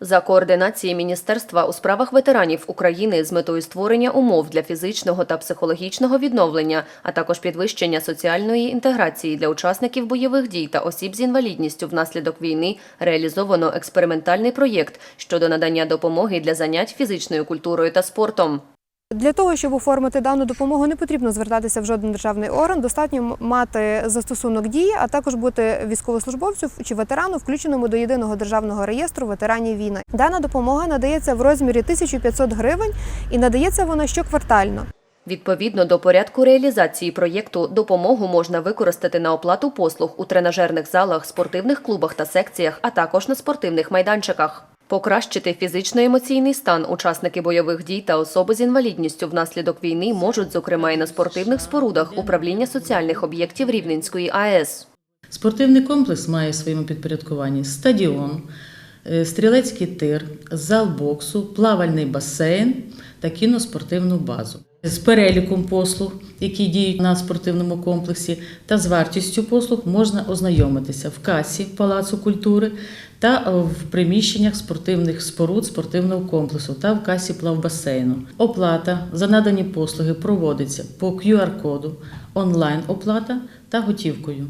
За координації Міністерства у справах ветеранів України з метою створення умов для фізичного та психологічного відновлення, а також підвищення соціальної інтеграції для учасників бойових дій та осіб з інвалідністю внаслідок війни реалізовано експериментальний проєкт щодо надання допомоги для занять фізичною культурою та спортом. Для того, щоб оформити дану допомогу, не потрібно звертатися в жоден державний орган. Достатньо мати застосунок дії, а також бути військовослужбовцю чи ветерану, включеному до єдиного державного реєстру ветеранів війни. Дана допомога надається в розмірі 1500 гривень і надається вона щоквартально. Відповідно до порядку реалізації проєкту, допомогу можна використати на оплату послуг у тренажерних залах, спортивних клубах та секціях, а також на спортивних майданчиках. Покращити фізично-емоційний стан учасники бойових дій та особи з інвалідністю внаслідок війни можуть, зокрема, і на спортивних спорудах управління соціальних об'єктів Рівненської АЕС. Спортивний комплекс має в своєму підпорядкуванні стадіон, е, стрілецький тир, зал боксу, плавальний басейн та кіноспортивну базу. З переліком послуг, які діють на спортивному комплексі, та з вартістю послуг можна ознайомитися в касі Палацу культури та в приміщеннях спортивних споруд спортивного комплексу та в касі плавбасейну. Оплата за надані послуги проводиться по QR-коду, онлайн-оплата та готівкою.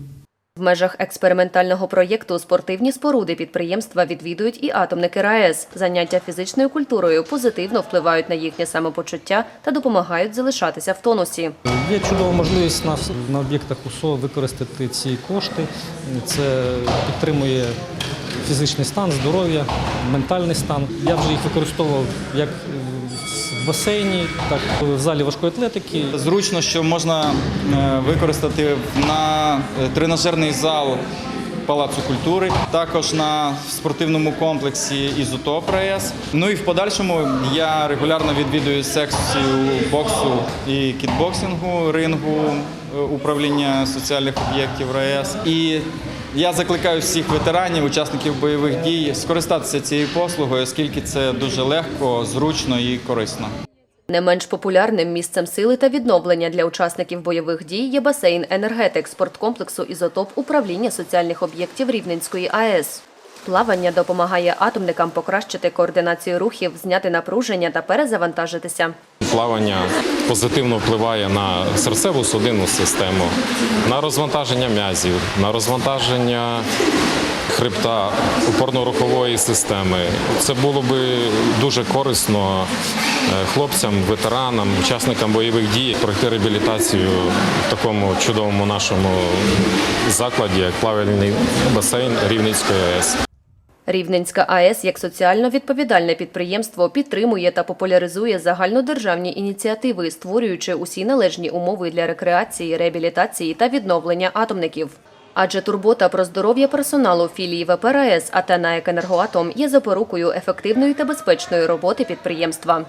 В межах експериментального проєкту спортивні споруди підприємства відвідують і атомники РаЕС. Заняття фізичною культурою позитивно впливають на їхнє самопочуття та допомагають залишатися в тонусі. Є чудова можливість на, на об'єктах УСО використати ці кошти. Це підтримує фізичний стан, здоров'я, ментальний стан. Я вже їх використовував як в басейні, так і в залі важкої атлетики. Зручно, що можна е, використати на е, тренажерний зал Палацу культури, також на спортивному комплексі Ізотоп РАЕС. Ну і в подальшому я регулярно відвідую секцію боксу і кікбоксингу, рингу е, управління соціальних об'єктів РАЕС. І я закликаю всіх ветеранів, учасників бойових дій скористатися цією послугою, оскільки це дуже легко, зручно і корисно. Не менш популярним місцем сили та відновлення для учасників бойових дій є басейн енергетик спорткомплексу Ізотоп управління соціальних об'єктів Рівненської АЕС. Плавання допомагає атомникам покращити координацію рухів, зняти напруження та перезавантажитися. Плавання позитивно впливає на серцеву судинну систему, на розвантаження м'язів, на розвантаження хребта опорно-рухової системи. Це було би дуже корисно е, хлопцям, ветеранам, учасникам бойових дій пройти реабілітацію в такому чудовому нашому закладі, як плавальний басейн Рівненської АЕС. Рівненська АЕС як соціально відповідальне підприємство підтримує та популяризує загальнодержавні ініціативи, створюючи усі належні умови для рекреації, реабілітації та відновлення атомників. Адже турбота про здоров'я персоналу філії ВПРС РаЕС АТ Енергоатом» є запорукою ефективної та безпечної роботи підприємства.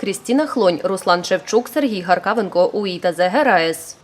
Крістіна Хлонь, Руслан Шевчук, Сергій Гаркавенко, УІ та ЗГ РаЕС.